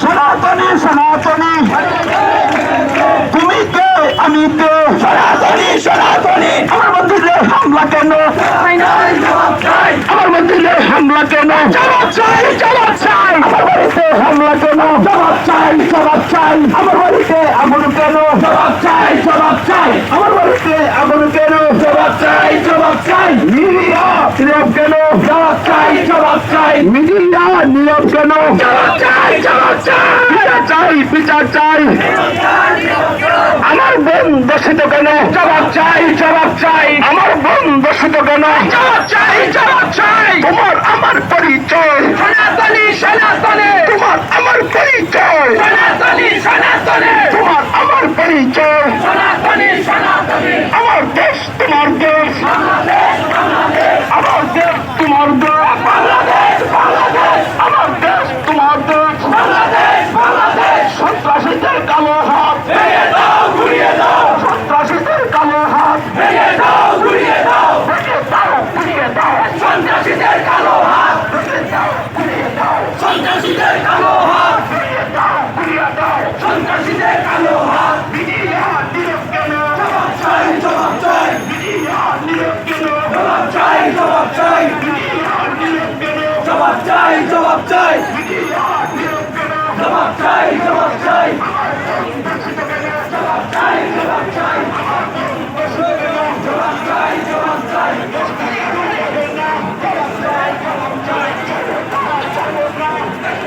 সনাতনী সনাতনী। তুমি কে? আমি কে? সনাতনী সনাতনী। আমার মন্দিরে হামলা কেন? আমার মন্দিরে হামলা কেন? জবাব চাই জবাব চাই। আমার বাড়িতে হামলা কেন? জবাব চাই জবাব চাই। আমার বাড়িতে আগুন কেন? জবাব চাই জবাব চাই। আমার বাড়িতে আগুন কেন? জবাব চাই জবাব চাই। মিডিয়া কেন জবাব চাই জবাব চাই। মিডিয়া নীরব কেন? চাই বিচার চাই বিচার চাই। আমার বোন দোষিত কেন? জবাব চাই জবাব চাই। আমার বোন দোষিত কেন? জবাব চাই জবাব চাই। তোমার আমার পরিচয়। সনাতনী সনাতনে। তোমার আমার পরিচয়। সনাতনী সনাতনে। তোমার আমার পরিচয়। সনাতনী সনাতনে। আমার দেশ তোমার দেশ। আমার দেশ তোমার দেশ বাংলাদেশ বাংলাদেশ আমার দেশ তোমার দেশ বাংলাদেশ বাংলাদেশ সন্ত্রাসীদের কালো হাত ভেঙে দাও ঘুরিয়ে দাও। সন্ত্রাসীদের কালো হাত ভেঙে দাও ঘুরিয়ে দাও। সন্ত্রাসীদের কালো হাত সন্ত্রাসীদের কালো হাত সন্ত্রাসীদের কালো হাত জবাব চাই জবাব চাই। জবাব চাই জবাব চাই জবাব চাই